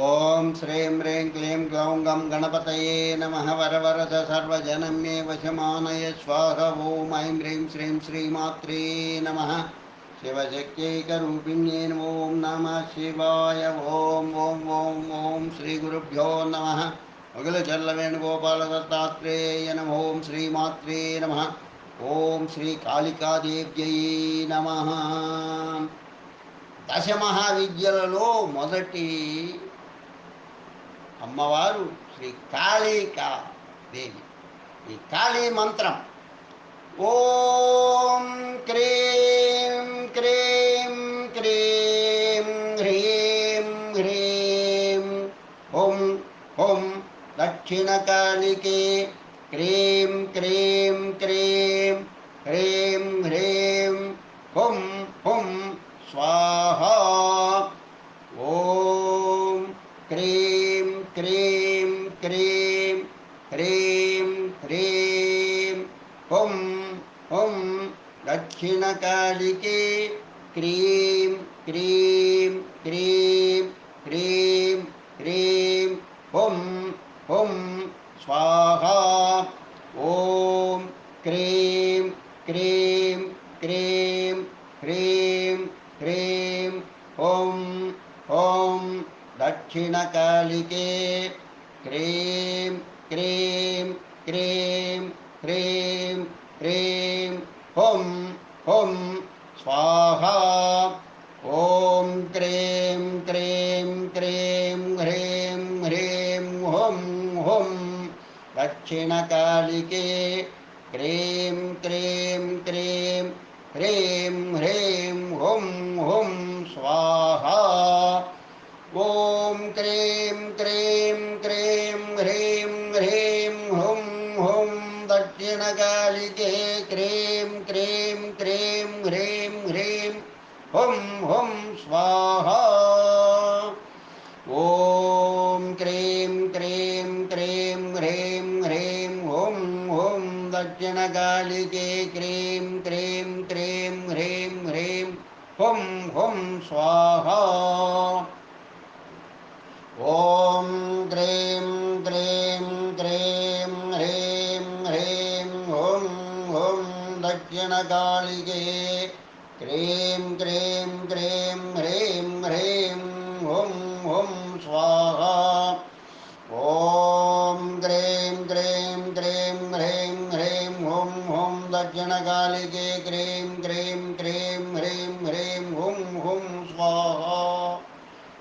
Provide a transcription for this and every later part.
ॐ श्रीं ह्रीं क्लीं ग्लौं गं गणपतये नमः वरवरद सर्वजनं मे वशमानय स्वाहा ॐ ऐं ह्रीं श्रीं श्रीमात्रे नमः शिवशक्त्यैकरूपिण्ये ॐ नमः शिवाय ॐ ॐ ॐ ॐ श्रीगुरुभ्यो नमः अखिलचल्लवेणुगोपालदत्तात्रेय नमः ॐ श्रीमात्रे नमः ॐ श्रीकालिकादेव्यै नमः దశమహావిద్యలలో మొదటి అమ్మవారు శ్రీ కాళికా దేవి ఈ కాళీ మంత్రం. ఓం క్రీం క్రీం క్రీం హ్రీం హ్రీం. హుం హుం దక్షిణకాళికే. క్రీం క్రీం క్రీం. ह्रीं। हुं हुं, दक्षिणकालिके क्रीं क्रीं क्रीं ह्रीं ह्रीं हुं हुं, स्वाहा। ॐ, क्रीं क्रीं क्रीं, ह्रीं ह्रीं। ॐ ॐ दक्षिणकालिके क्रीं क्रीं क्रीं ह्रीं ह्रीं हुं हुं। स्वाहा। ॐ क्रीं क्रीं क्रीं, ह्रीं ह्रीं। हुं हुं। दक्षिणकालिके क्रीं क्रीं क्रीं। ह्रीं ह्रीं। हुं हुं। स्वाहा। ॐ दक्षिणकालिके क्रीं क्रीं क्रीं ह्रीं ह्रीं हुं हुं स्वाहा। ॐ क्रीं क्रीं क्रीं ह्रीं ह्रीं हुं हुं दक्षिणकालिके क्रीं क्रीं क्रीं ह्रीं ह्रीं हुं हुं स्वाहा। ॐ क्रीं दक्षिणकालिके क्रीं क्रीं क्रीं, ह्रीं ह्रीं, हुं हुं, स्वाहा। ॐ क्रीं क्रीं क्रीं, ह्रीं ह्रीं, हुं हुं दक्षिणकालिके क्रीं क्रीं क्रीं, ह्रीं ह्रीं, हुं हुं, स्वाहा।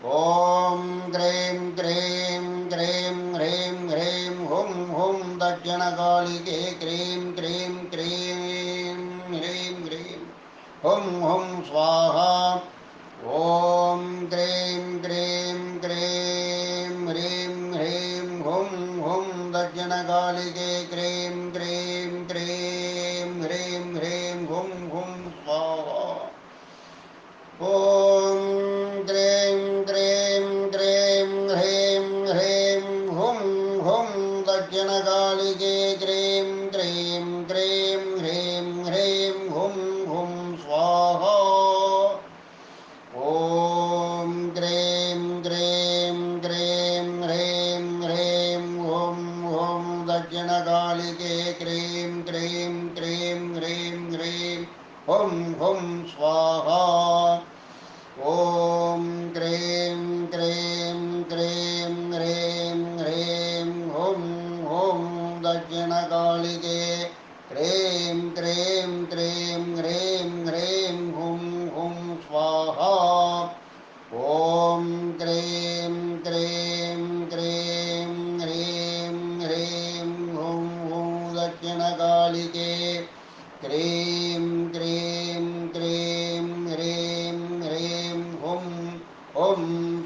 ॐ क्रीं क्रीं क्रीं, ह्रीं ह्रीं, हुं हुं दक्षिणकालिके क्रीं क्रीं हुं हुं स्वाहा दक्षिणकालिके क्रीं क्रीं क्रीं, ह्रीं ह्रीं। हुं हुं, स्वाहा। ॐ क्रीं क्रीं क्रीं, ह्रीं ह्रीं। हुं हुं, दक्षिणकालिके। क्रीं क्रीं क्रीं, ह्रीं ह्रीं।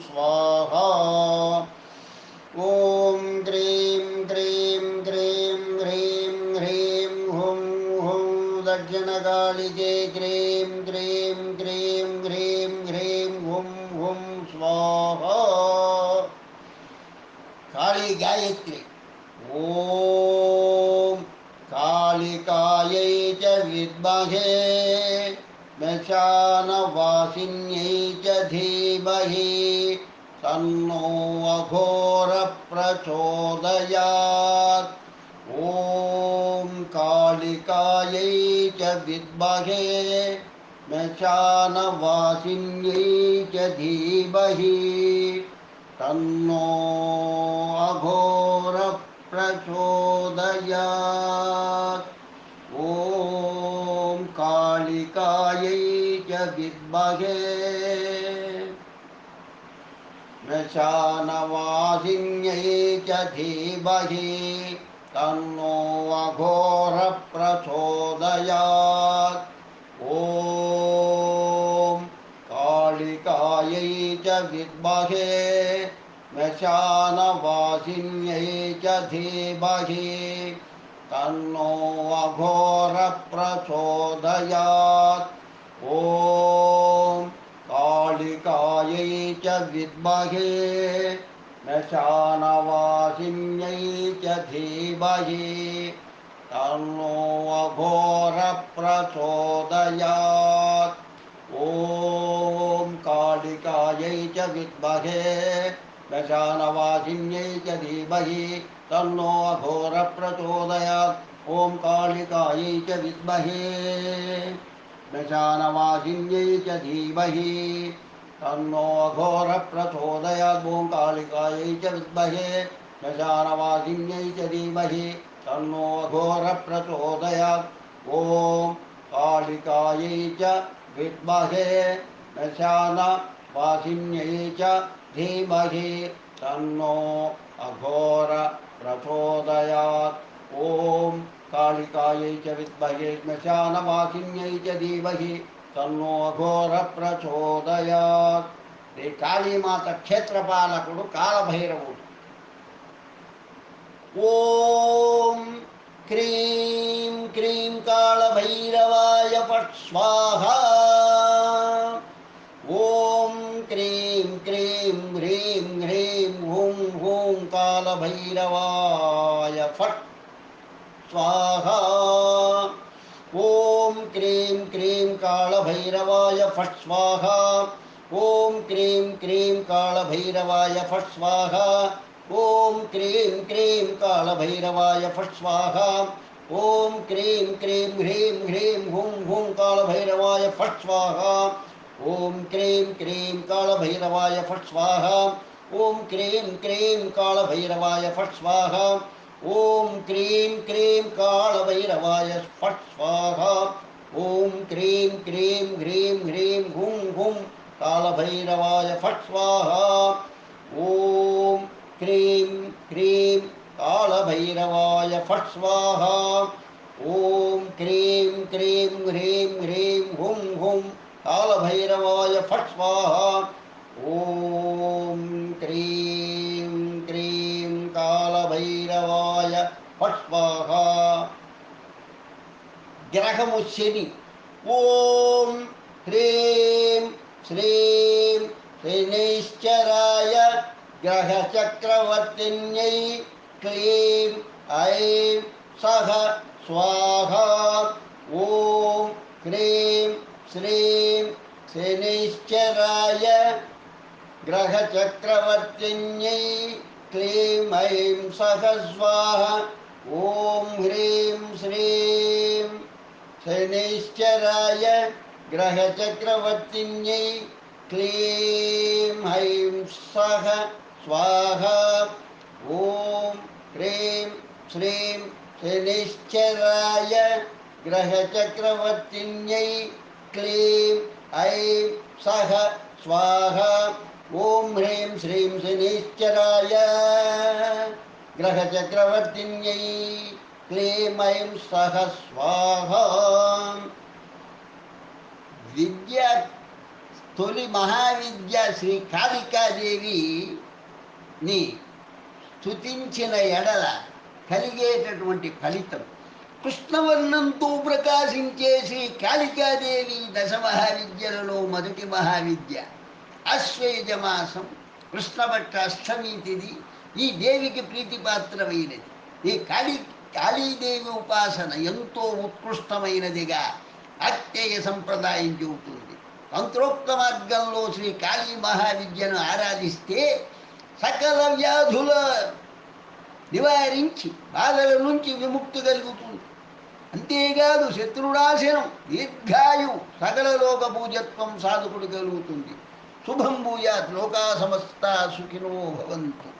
स्वाहा। ॐ क्रीं क्रीं क्रीं ह्रीं ह्रीं हुं हुं दक्षिणकालिके क्रीं क्रीं क्रीं ह्रीं ह्रीं हुं हुं स्वाहा। काली गायत्री। ॐ कालिकायै च विद्महे। श्मशानवासिन्यै च धीमहि तन्नो अघोरप्रचोदयात्। ॐ कालिकायै च विद्महे मशानवासिन्यै च धीमहि तन्नो अघोरप्रचोदयात् ॐ कालिकायै च विद्महे मशानवासिन्यै च धीमहि तन्नो अघोरप्रचोदयात् ॐ कालिकायै च विद्महे मशानवासिन्यै च धीमहि तन्नो अघोरप्रचोदयात् ॐ कालिकायै च विद्महे मशानवासिन्यै च धीमहि तन्नो अघोरप्रचोदयात्। ॐ कालिकायै च विद्महे मशानवासिन्यै च धीमहि तन्नो अघोरप्रचोदयात्। ॐ कालिकायै च विद्महे। मशानवासिन्यै च धीमहि। तन्नो अघोरप्रचोदयात् ॐ कालिकायै च विद्महे। मशानवासिन्यै च धीमहि। तन्नो अघोरप्रचोदयात् ॐ कालिकायै च विद्महे। मशानवासिन्यै च धीमहि। तन्नो अघोरप्रचोदयात् ॐ कालिकायै च विद्महे श्मशानवासिन्यै च धीमहि తన్నో అఘోర ప్రచోదయాత్ ఈ కాళీమాత క్షేత్రపాలకుడు కాలభైరవుడు ఓం క్రీం క్రీం కాళభైరవాయ పట్ స్వాహ ఓం క్రీం క్రీం హ్రీం హ్రీం హూం హూం కాళభైరవాయ ఫట్ स्वाहा। ॐ क्रीं क्रीं कालभैरवाय फट् स्वाहा। ॐ क्रीं क्रीं कालभैरवाय फट् स्वाहा। ॐ क्रीं क्रीं कालभैरवाय फट् स्वाहा। ॐ क्रीं क्रीं ह्रीं ह्रीं हुं हुं कालभैरवाय फट् स्वाहा। ॐ क्रीं क्रीं कालभैरवाय फट् स्वाहा। ॐ क्रीं क्रीं कालभैरवाय फट् स्वाहा। ॐ क्रीं क्रीं कालभैरवाय फट् स्वाहा। ॐ क्रीं क्रीं ह्रीं ह्रीं हुं हुं कालभैरवाय फट् स्वाहा। ॐ क्रीं क्रीं कालभैरवाय फट् स्वाहा। ॐ क्रीं क्रीं ह्रीं ह्रीं हुं हुं कालभैरवाय फट् स्वाहा। ॐ क्रीं क्रीं स्वाहा ग्रहमु शनि ॐ ह्रीं श्रीं ह्रीणैश्चराय ग्रहचक्रवर्तिन्यै क्लीं ऐं सः स्वाहा ॐ ह्रीं श्रीं श्रीणैश्चराय ग्रहचक्रवर्तिन्यै क्लीं ऐं सह स्वाहा ॐ ह्रीं श्रीं शनैश्चराय ग्रहचक्रवर्तिन्यै क्लीं ऐं सः स्वाहा। ॐ ह्रीं श्रीं शनिश्चराय ग्रहचक्रवर्तिन्यै क्लीं ऐं सः स्वाहा। ॐ ह्रीं श्रीं शनिश्चराय। గ్రహచక్రవర్తిన్యై క్లేమయం సహ స్వాహ విద్య తొలి మహావిద్య శ్రీ కాళికాదేవిని స్థుతించిన ఎడల కలిగేటటువంటి ఫలితం. కృష్ణవర్ణంతో ప్రకాశించే శ్రీ కాళికాదేవి దశ మహావిద్యలలో మొదటి మహావిద్య. అశ్వేజమాసం కృష్ణభట్ట అష్టమి తిది ఈ దేవికి ప్రీతిపాత్రమైనది. ఈ కాళీ కాళీదేవి ఉపాసన ఎంతో ఉత్కృష్టమైనదిగా అత్యయ సంప్రదాయం చెబుతుంది. తంత్రోక్త మార్గంలో శ్రీ కాళీ మహావిద్యను ఆరాధిస్తే సకల వ్యాధుల నివారించి బాధల నుంచి విముక్తి కలుగుతుంది. అంతేకాదు శత్రునాశనం దీర్ఘాయు సకల లోక పూజత్వం సాధకుడు కలుగుతుంది. శుభం భూయాత్ లోకా సమస్త సుఖినో భవంతు.